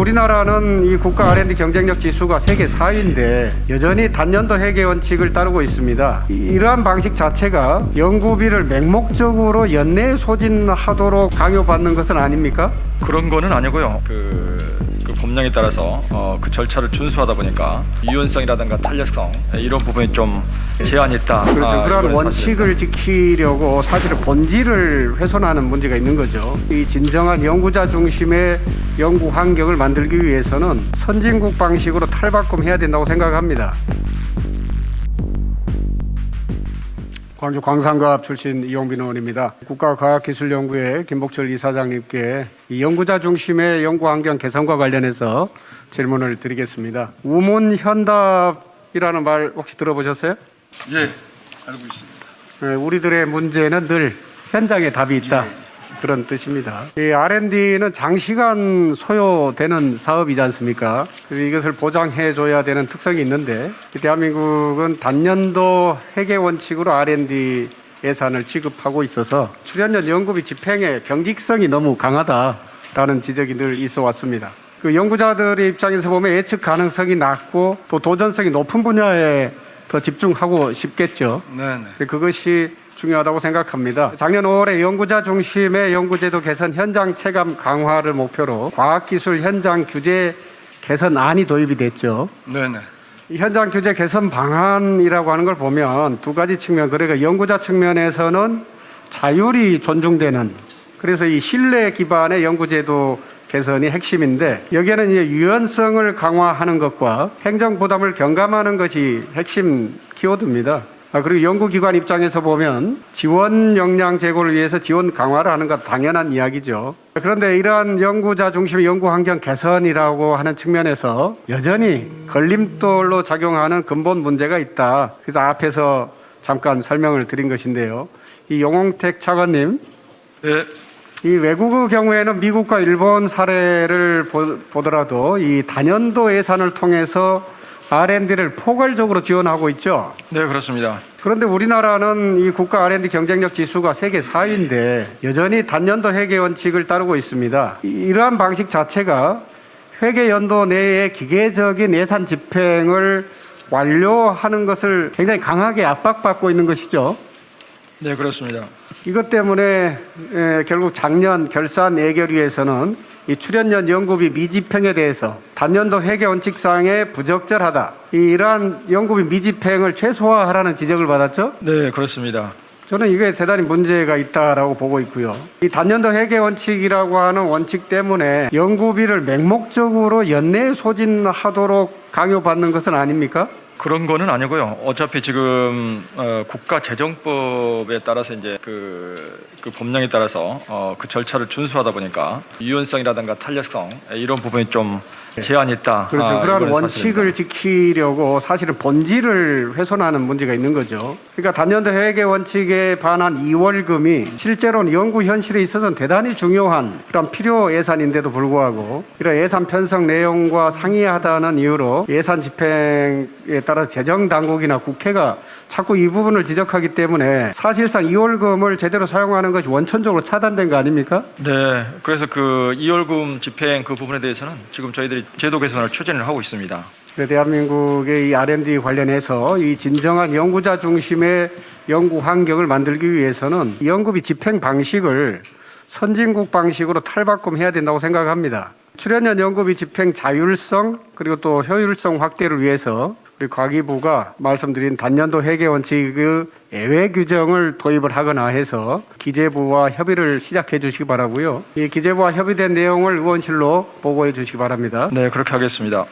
우리나라는 이 국가 R&D 경쟁력 지수가 세계 4위인데 여전히 단년도 회계 원칙을 따르고 있습니다. 이- 이러한 방식 자체가 연구비를 맹목적으로 연내 소진하도록 강요받는 것은 아닙니까? 그런 거는 아니고요. 그, 그 법령에 따라서 어, 그 절차를 준수하다 보니까 유연성이라든가 탄력성 이런 부분이 좀 제한이 있다. 그렇죠. 아, 이거는 원칙을 지키려고 사실은 본질을 훼손하는 문제가 있는 거죠. 이 진정한 연구자 중심의 연구 환경을 만들기 위해서는 선진국 방식으로 탈바꿈해야 된다고 생각합니다. 광주 광산과학 출신 이용빈 의원입니다. 국가과학기술연구회 김복철 이사장님께 이 연구자 중심의 연구 환경 개선과 관련해서 질문을 드리겠습니다. 우문 현답이라는 말 혹시 들어보셨어요? 예, 알고 있습니다. 네, 우리들의 문제는 늘 현장에 답이 있다. 그런 뜻입니다. 이 R&D는 장시간 소요되는 사업이지 않습니까? 이것을 보장해 줘야 되는 특성이 있는데 이 대한민국은 단년도 회계 원칙으로 R&D 예산을 지급하고 있어서 출연연 연구비 집행의 경직성이 너무 강하다라는 지적이 늘 있어 왔습니다. 그 연구자들의 입장에서 보면 예측 가능성이 낮고 또 도전성이 높은 분야에 더 집중하고 싶겠죠. 네, 네. 네, 그것이 중요하다고 생각합니다. 작년 5월에 연구자 중심의 연구제도 개선 현장 체감 강화를 목표로 과학기술 현장 규제 개선안이 도입이 됐죠. 네, 네. 이 현장 규제 개선 방안이라고 하는 걸 보면 두 가지 측면, 그러니까 연구자 측면에서는 자율이 존중되는 그래서 이 신뢰 기반의 연구제도 개선이 핵심인데 여기에는 이제 유연성을 강화하는 것과 행정 부담을 경감하는 것이 핵심 키워드입니다. 아, 그리고 연구기관 입장에서 보면 지원 역량 제고를 위해서 지원 강화를 하는 것 당연한 이야기죠. 그런데 이러한 연구자 중심의 연구 환경 개선이라고 하는 측면에서 여전히 걸림돌로 작용하는 근본 문제가 있다. 그래서 앞에서 잠깐 설명을 드린 것인데요. 이 용홍택 차관님, 네, 이 외국의 경우에는 미국과 일본 사례를 보- 보더라도 이 단연도 예산을 통해서 R&D를 포괄적으로 지원하고 있죠. 네, 그렇습니다. 그런데 우리나라는 이 국가 R&D 경쟁력 지수가 세계 4위인데 여전히 단년도 회계 원칙을 따르고 있습니다. 이- 이러한 방식 자체가 회계 연도 내에 기계적인 예산 집행을 완료하는 것을 굉장히 강하게 압박받고 있는 것이죠. 네, 그렇습니다. 이것 때문에 에, 결국 작년 결산 예결위에서는 이 출연연 연구비 미집행에 대해서 단년도 회계 원칙상에 부적절하다. 이 이러한 연구비 미집행을 최소화하라는 지적을 받았죠. 네, 그렇습니다. 저는 이게 대단히 문제가 있다라고 보고 있고요. 이 단년도 회계 원칙이라고 하는 원칙 때문에 연구비를 맹목적으로 연내 소진하도록 강요받는 것은 아닙니까? 그런 거는 아니고요. 어차피 지금 어, 국가재정법에 따라서 이제 그, 그 법령에 따라서 어, 그 절차를 준수하다 보니까 유연성이라든가 탄력성 이런 부분이 좀 제한이 있다. 그렇죠. 아, 이거는 원칙을 지키려고 사실은 본질을 훼손하는 문제가 있는 거죠. 그러니까 단년도 회계 원칙에 반한 2월금이 실제로는 연구 현실에 있어서는 대단히 중요한 그런 필요 예산인데도 불구하고 이런 예산 편성 내용과 상이하다는 이유로 예산 집행에 따라 재정 당국이나 국회가 자꾸 이 부분을 지적하기 때문에 사실상 2월금을 제대로 사용하는 것이 원천적으로 차단된 거 아닙니까? 네, 그래서 그 이월금 집행 그 부분에 대해서는 지금 저희들이 제도 개선을 추진을 하고 있습니다. 네, 대한민국의 이 R&D 관련해서 이 진정한 연구자 중심의 연구 환경을 만들기 위해서는 이 연구비 집행 방식을 선진국 방식으로 탈바꿈해야 된다고 생각합니다. 출연연 연구비 집행 자율성 그리고 또 효율성 확대를 위해서 우리 과기부가 말씀드린 단년도 회계 원칙의 예외 규정을 도입을 하거나 해서 기재부와 협의를 시작해 주시기 바라고요. 이 기재부와 협의된 내용을 의원실로 보고해 주시기 바랍니다. 네, 그렇게 하겠습니다.